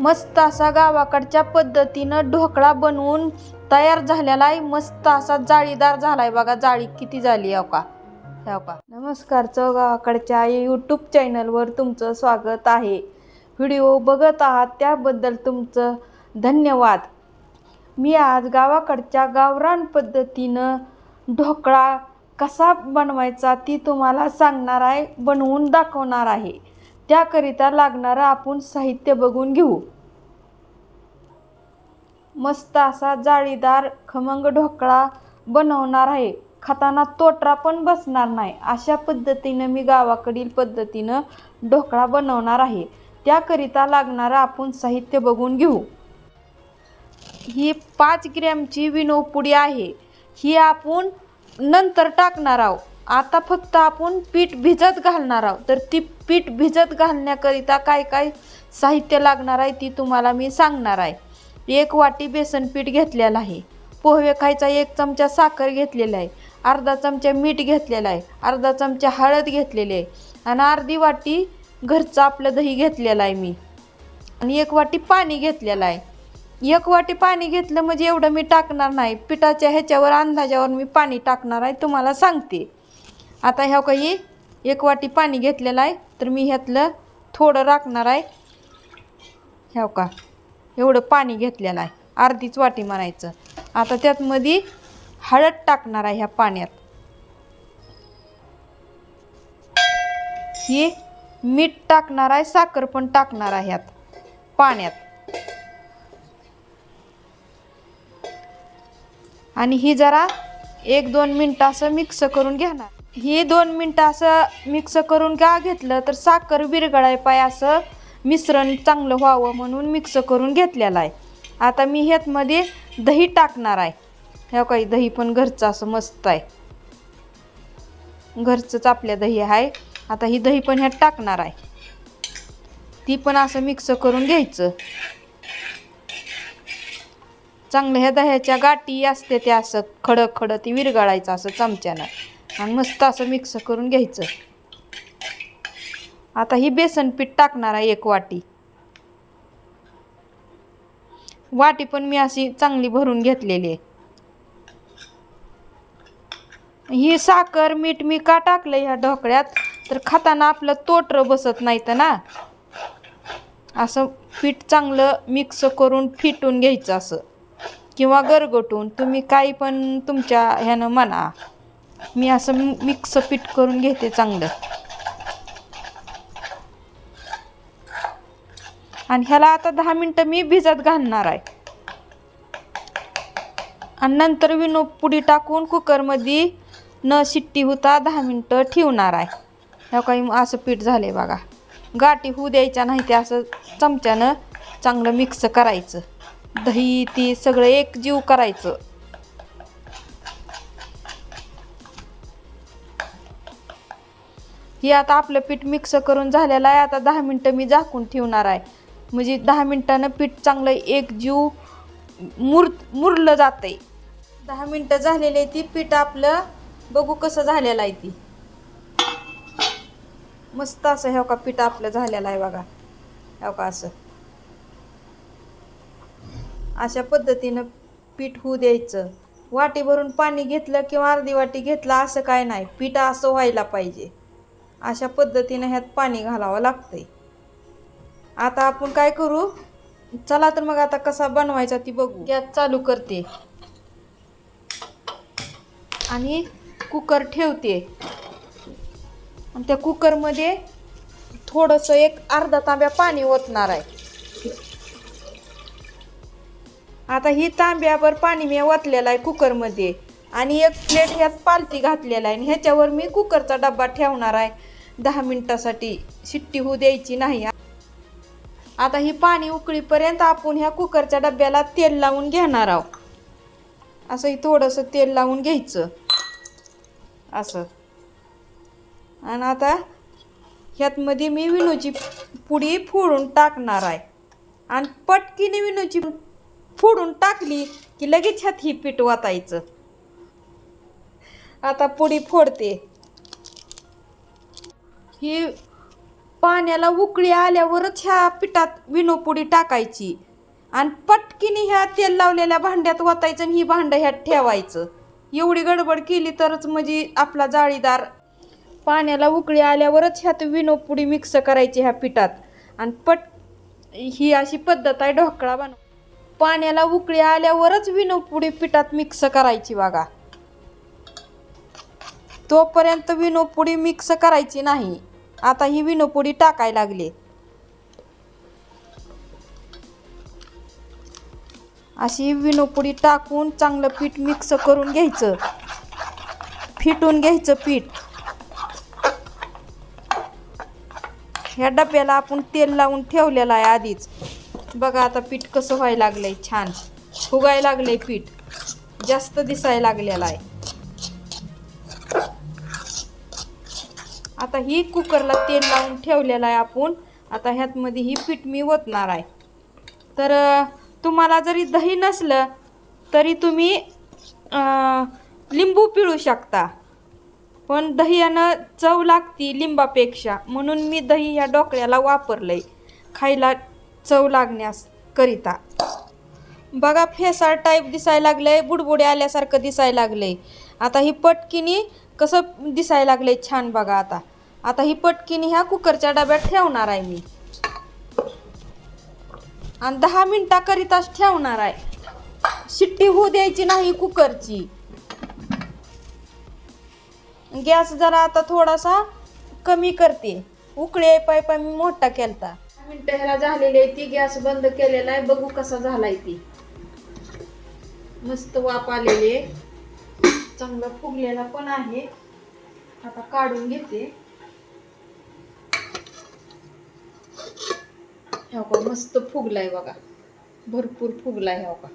मस्त असा गावाकडच्या पद्धतीनं ढोकळा बनवून तयार झालेला आहे मस्त असा जाळीदार झालाय बघा. जाळी किती झाली आहे हो का? हो का? नमस्कार चौ गावाकडच्या यूट्यूब चॅनलवर तुमचं स्वागत आहे. व्हिडिओ बघत आहात त्याबद्दल तुमचं धन्यवाद. मी आज गावाकडच्या गावरान पद्धतीनं ढोकळा कसा बनवायचा ती तुम्हाला सांगणार आहे बनवून दाखवणार आहे. त्याकरिता लागणारं आपण साहित्य बघून घेऊ. मस्त असा जाळीदार खमंग ढोकळा बनवणार आहे. खाताना तोटरा पण बसणार नाही. अशा पद्धतीनं मी गावाकडील पद्धतीनं ढोकळा बनवणार आहे. त्याकरिता लागणारं आपण साहित्य बघून घेऊ. ही पाच ग्रॅमची विनोपुडी आहे. ही आपण नंतर टाकणार आहोत. आता फक्त आपण पीठ भिजत घालणार आहोत. तर ती पीठ भिजत घालण्याकरिता काय काय साहित्य लागणार आहे ती तुम्हाला मी सांगणार आहे. एक वाटी बेसन पीठ घेतलेलं आहे. पोहे खायचा एक चमचा साखर घेतलेला आहे. अर्धा चमचा मीठ घेतलेला आहे. अर्धा चमचा हळद घेतलेली आहे. आणि अर्धी वाटी घरचं आपलं दही घेतलेलं आहे मी. आणि एक वाटी पाणी घेतलेलं आहे. एक वाटी पाणी घेतलं म्हणजे एवढं मी टाकणार नाही. पिठाच्या ह्याच्यावर अंदाजावर मी पाणी टाकणार आहे तुम्हाला सांगते. आता ह्या काही एक वाटी पाणी घेतलेलं आहे तर मी ह्यातलं थोडं राखणार आहे. ह्या का? एवढं पाणी घेतलेलं आहे. अर्धीच वाटी म्हणायचं. आता त्यातमध्ये हळद टाकणार आहे ह्या पाण्यात. ही मीठ टाकणार आहे साखर पण टाकणार आहे ह्यात पाण्यात. आणि ही जरा एक दोन मिनटं असं मिक्स करून घेणार. ही दोन मिनटं असं मिक्स करून का घेतलं तर साखर विरगळाय पाय असं मिश्रण चांगलं व्हावं म्हणून मिक्स करून घेतलेलं आहे. आता मी ह्यातमध्ये दही टाकणार आहे. ह्या काही दही पण घरचं असं मस्त आहे. घरचंच आपल्या दही आहे. आता ही दही पण ह्यात टाकणार आहे. ती पण असं मिक्स करून घ्यायचं. चांगलं ह्या दह्याच्या गाठी असते त्या असं खडं खडं ती विरघळायचं असं चमच्यानं. आणि मस्त असं मिक्स करून घ्यायचं. आता ही बेसन पीठ टाकणार आहे एक वाटी. वाटी पण मी अशी चांगली भरून घेतलेली आहे. ही साखर मीठ मी का टाकलं ह्या ढोकळ्यात? तर खाताना आपलं तोटर बसत नाही तर ना. असं पीठ चांगलं मिक्स करून फिटून घ्यायचं असं. किंवा गरगटून तुम्ही काही पण तुमच्या ह्यानं म्हणा. मी असं मिक्स पीठ करून घेते चांगलं. आणि ह्याला आता दहा मिनटं मी भिजत घालणार आहे. आणि नंतर विनो पुडी टाकून कुकरमध्ये न शिट्टी होता दहा मिनटं ठेवणार आहे. ह्या काही असं पीठ झाले बघा. गाठी होऊ द्यायच्या नाही ते असं चमच्यानं चांगलं मिक्स करायचं. दही ती सगळं एक जीव करायचं. ही आता आपलं पीठ मिक्स करून झालेलं आहे. आता दहा मिनटं मी झाकून ठेवणार आहे. म्हणजे दहा मिनटानं पीठ चांगलं एक जीव मुर मुरलं जातं आहे दहा मिनटं झालेली आहे ती पीठ आपलं बघू कसं झालेलं आहे ती. मस्त असं ह्या का पीठ आपलं झालेलं आहे बघा. ह्या का असं. अशा पद्धतीनं पीठ होऊ द्यायचं. वाटी भरून पाणी घेतलं किंवा अर्धी वाटी घेतलं असं काय नाही. पीठ असं व्हायला पाहिजे. अशा पद्धतीनं ह्यात पाणी घालावं लागतंय. आता आपण काय करू? चला तर मग आता कसा बनवायचा ती बघू. गॅस चालू करते. आणि कुकर ठेवते. आणि त्या कुकरमध्ये थोडंसं एक अर्धा तांब्या पाणी ओतणार आहे. आता ही तांब्यावर पाणी मी ओतलेलं आहे कुकरमध्ये. आणि एक प्लेट ह्यात पालती घातलेला आहे. आणि ह्याच्यावर मी कुकरचा डब्बा ठेवणार आहे. दहा मिनटासाठी शिट्टी होऊ द्यायची नाही. आता ही पाणी उकळीपर्यंत आपण ह्या कुकरच्या डब्याला तेल लावून घेणार आहोत. असंही थोडंसं तेल लावून घ्यायचं. असं. आणि आता ह्यातमध्ये मी विनूची पुडी फोडून टाकणार आहे. आणि पटकीने विनूची फोडून टाकली की लगेच ह्यात ही पीठ वातायचं. आता पुडी फोडते. ही पाण्याला उकळी आल्यावरच ह्या पिठात विनोपुडी टाकायची. आणि पटकीने ह्या तेल लावलेल्या भांड्यात ओतायचं आणि ही भांडं ह्यात ठेवायचं. एवढी गडबड केली तरच म्हणजे आपला जाळीदार पाण्याला उकळी आल्यावरच ह्यात विनोपुडी मिक्स करायची ह्या पिठात. आणि पट ही अशी पद्धत आहे ढोकळा बनव. पाण्याला उकळी आल्यावरच विनोपुडी पिठात मिक्स करायची बघा. तोपर्यंत विनोपुडी मिक्स करायची नाही. आता ही विनोपुडी टाकायला लागली. अशी विनोपुडी टाकून चांगलं पीठ मिक्स करून घ्यायचं. फिटून घ्यायचं पीठ. ह्या डब्याला आपण तेल लावून ठेवलेलं आहे आधीच. बघा आता पीठ कसं व्हायला लागलंय छान. फुगायला लागलंय पीठ. जास्त दिसायला लागलेलं आहे. आता ही कुकरला तेल लावून ठेवलेलं आहे आपण. आता ह्यातमध्ये ही पीठ मी ओतणार आहे. तर तुम्हाला जरी दही नसलं तरी तुम्ही लिंबू पिळू शकता. पण दह्यानं चव लागती लिंबापेक्षा. म्हणून मी दही ह्या डोकळ्याला वापरलंय. खायला चव लागण्यास करिता. बघा फेसाळ टाईप दिसायला लागलंय बुडबुडे आल्यासारखं दिसायला लागलंय. आता ही पटकिनी कसं दिसायला लागलंय छान बघा आता. आता ही पटकिनी ह्या कुकरच्या डब्यात ठेवणार आहे मी. आणि दहा मिनिटाकरिताच ठेवणार आहे. शिट्टी होऊ द्यायची नाही कुकरची. गॅस जरा आता थोडासा कमी करते. उकळे पाय पाय मी मोठा केलता. मिनटं ह्याला झालेली आहे ती गॅस बंद केलेला आहे. बघू कसा झालाय ती. मस्त वाप आलेली आहे. चांगला फुगलेला पण आहे. आता काढून घेते. ह्या का मस्त फुगलाय बघा. भरपूर फुगलाय ह्या का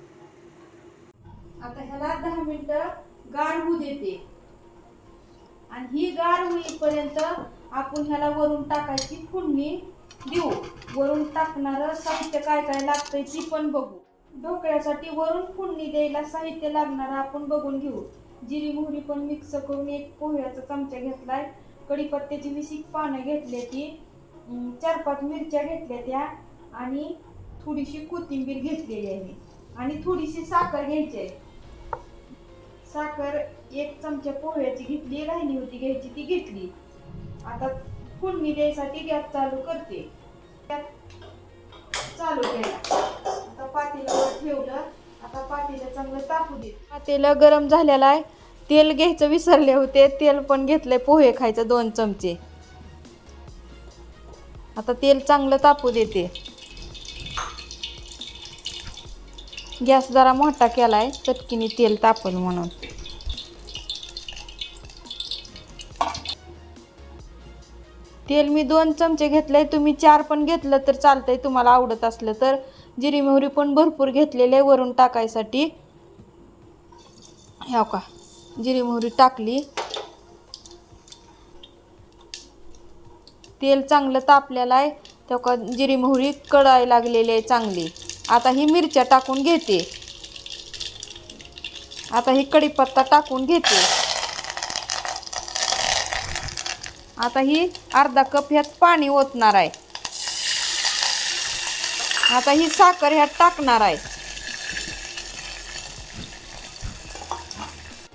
आता ह्याला दहा मिनिटं गार होऊ देते. आणि ही गार होईपर्यंत आपण ह्याला वरून टाकायची फोडणी देऊ. वरून टाकणारं साहित्य काय काय लागतंय ती पण बघू. ढोकळ्यासाठी वरून फोडणी द्यायला साहित्य लागणारं आपण बघून घेऊ. जिरी मोहरी पण मिक्स करून एक पोह्याचा चमचा घेतलाय. कडीपत्त्याची विशिक पानं घेतली ती. चार पाच मिरच्या घेतल्या त्या. आणि थोडीशी कोथिंबीर घेतलेली आहे आणि थोडीशी साखर घ्यायची आहे. साखर एक चमचा पोह्याची घेतली राहिली होती घ्यायची ती घेतली. आता फोडणी द्यायसाठी गॅस चालू करते. गॅस चालू केला. आता पातेल्यावर ठेवलं. आता पातेला चांगलं तापू दे. पातेलं गरम झालेलं आहे. तेल घ्यायचं विसरले होते. तेल पण घेतलंय पोहे खायचं दोन चमचे. आता तेल चांगलं तापू देते. गॅस जरा मोठा केला आहे चटकीने तेल तापल म्हणून. तेल मी दोन चमचे घेतलंय तुम्ही चार पण घेतलं तर चालतंय तुम्हाला आवडत असलं तर. जिरी मोहरी पण भरपूर घेतलेले आहे वरून टाकायसाठी. ह्या का जिरी मोहरी टाकली. तेल चांगलं तापलेलं आहे तेव्हा का जिरी मोहरी कळाय लागलेली आहे चांगली. आता ही मिरच्या टाकून घेते. आता ही कढीपत्ता टाकून घेते. आता ही अर्धा कप ह्यात पाणी ओतणार आहे. आता ही साखर ह्यात टाकणार आहे.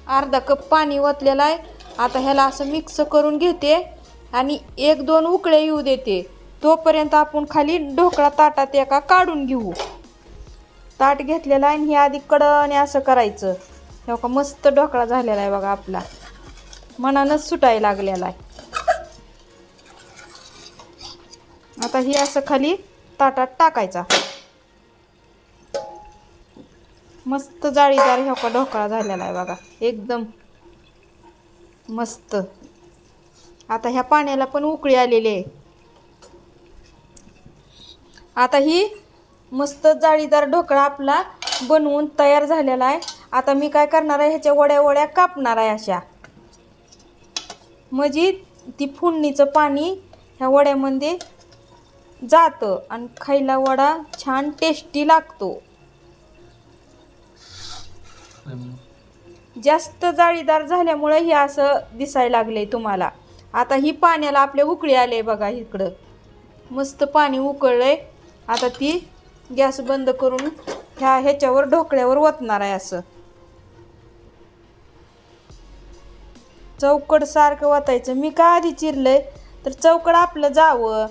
अर्धा कप पाणी ओतलेलं आहे. आता ह्याला असं मिक्स करून घेते आणि एक दोन उकळे येऊ देते. तोपर्यंत आपण खाली ढोकळा ताटात एका काढून घेऊ. ताट घेतलेला आहे आणि हे आधी कडने असं करायचं. हे का मस्त ढोकळा झालेला आहे बघा आपला. मनानच सुटायला लागलेला आहे. आता हे असं खाली ताटात टाकायचा. मस्त जाळीदार ह्या का ढोकळा झालेला आहे बघा एकदम मस्त. आता ह्या पाण्याला पण उकळी आलेली आहे. आता ही मस्त जाळीदार ढोकळा आपला बनवून तयार झालेला आहे. आता मी काय करणार आहे ह्याच्या वड्या वड्या कापणार आहे अशा. म्हणजे ती फुंडणीचं पाणी ह्या वड्यामध्ये जातं आणि खायला वडा छान टेस्टी लागतो. जास्त जाळीदार झाल्यामुळे हे असं दिसायला लागले तुम्हाला. आता ही पाण्याला आपल्या उकळी आले बघा इकडं. मस्त पाणी उकळलंय. आता ती गॅस बंद करून ह्या ह्याच्यावर ढोकळ्यावर ओतणार आहे असं. चौकड सारखं वाटायचं मी का आधी चिरलंय? तर चौकड आपलं जावं.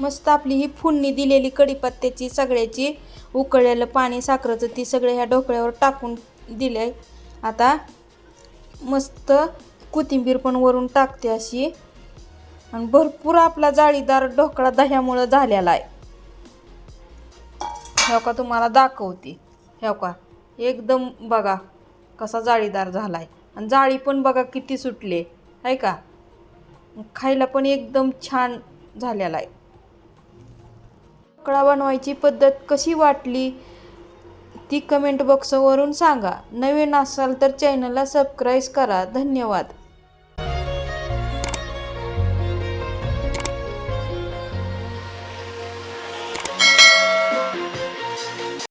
मस्त आपली ही फुडणी दिलेली कढीपत्त्याची सगळ्याची उकळलेलं पाणी साखरेचं ती सगळं ह्या ढोकळ्यावर टाकून दिले आता मस्त कोथिंबीर पण वरून टाकते अशी. आणि भरपूर आपला जाळीदार ढोकळा दह्यामुळं झालेला आहे. ह्या का तुम्हाला दाखवते. ह्या का एकदम बघा कसा जाळीदार झाला आहे आणि जाळी पण बघा किती सुटले. आहे का? खायला पण एकदम छान झालेला आहे. ढोकळा बनवायची पद्धत कशी वाटली ती कमेंट बॉक्सवरून सांगा. नवीन असाल तर चॅनलला सबस्क्राईब करा. धन्यवाद.